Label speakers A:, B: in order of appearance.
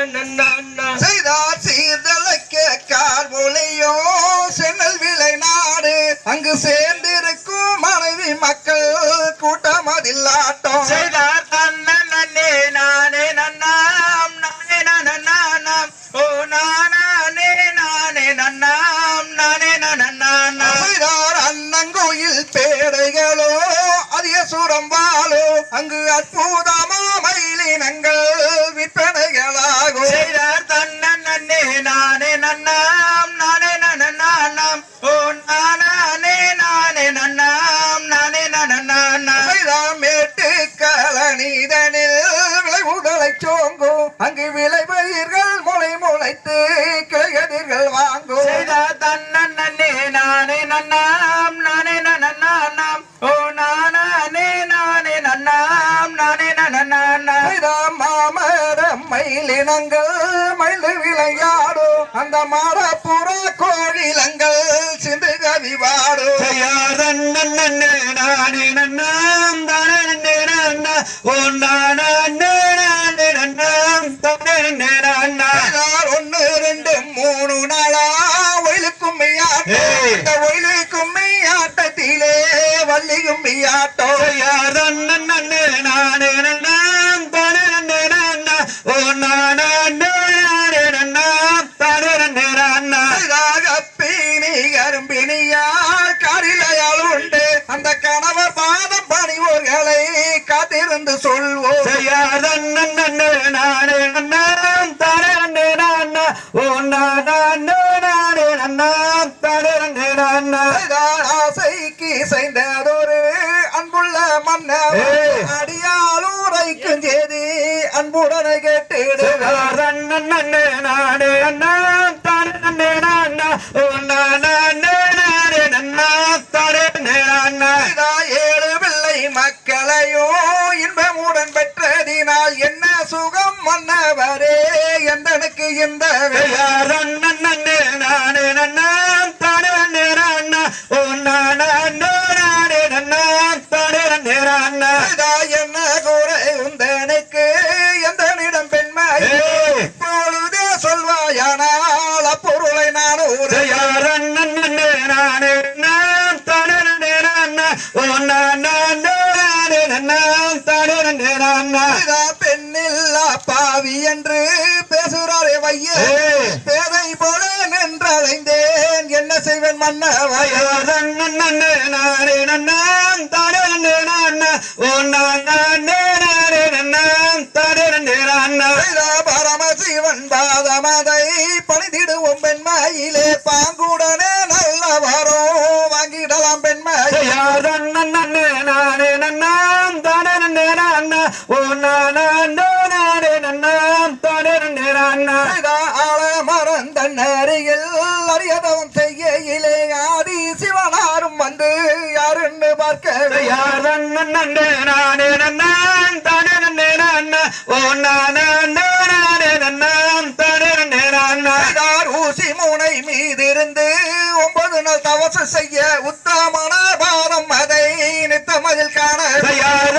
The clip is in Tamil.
A: செய்தார் சீர்தலைக்க கார் ஒளியோ சென்னல் விளை நாடு அங்கு சேர்ந்திருக்கும் மனைவி மக்கள்
B: கூட்டம் அதில்லாட்டம் செய்தார் தன்ன நன்னே நானே நன்னாம் நானே நன்னாம் ஓ நானே நானே நன்னாம் நானே நன்னாம்
A: செய்தார் அண்ணங்கோயில் பேடைகளோ அதிக சுரம்பாலோ அங்கு அற்புத சோங்கும் அங்கு விளை பயிர்கள்
B: முளை முளைத்து கிளைகதிர்கள் வாங்கும் தன்னே நானே நன்னாம் நானே நன்னாம் ஓ நானே நானே நன்னாம் நானே நன்னாம் மாமரம்
A: மயிலினங்கள் மயிலு விளையாடும் அந்த மரப்புற கோழிலங்கள் சிந்து நன்னே
B: நானே
A: நன்னாம் தானே நன்னே ஓ நானே வள்ளியும் வள்ளி யார் ஆட்டம்
B: நன்னே நானே நன்னாம் தானே நன்னே நன்னா ஓ நானே நானே நன்னாம் தானே நன்னே நன்னா
A: பீனி கரும்பினியார் காரிலையால் உண்டு. அந்த கணவர் பாதம் பணிவோர்களை காத்திருந்து சொல்வோம். ஆசைக்கு செய்ததொரு அன்புள்ள மன்னர்
B: ஏய்.
A: அடியாளூரைக்கும் செய்தி அன்புடனை கேட்டிடுவார் இதான் ஏழு பிள்ளை மக்களையும் இன்பமுடன் பெற்றதினால் என்ன சுகம் மன்னவரே எந்தனுக்கு இந்த வேலை இதா பெண்ணில்லா பாவி என்று பேசுகிறாரே வைய. பேதை போல நின்றடைந்தேன். என்ன செய்வேன் மன்னவைய இதா பரமசிவன் பாதமதை பணிதிடுவோம் பெண்மாயிலே பாங்குடனே அறியதவம் செய்கையிலே ஆதி சிவனாரும் வந்து யாருன்னு பார்க்க இதார் ஊசி மூனை மீதிருந்து ஒன்பது நாள் தவசு செய்ய உத்தமன பாதம் அதை நித்தமதில் காண இதார்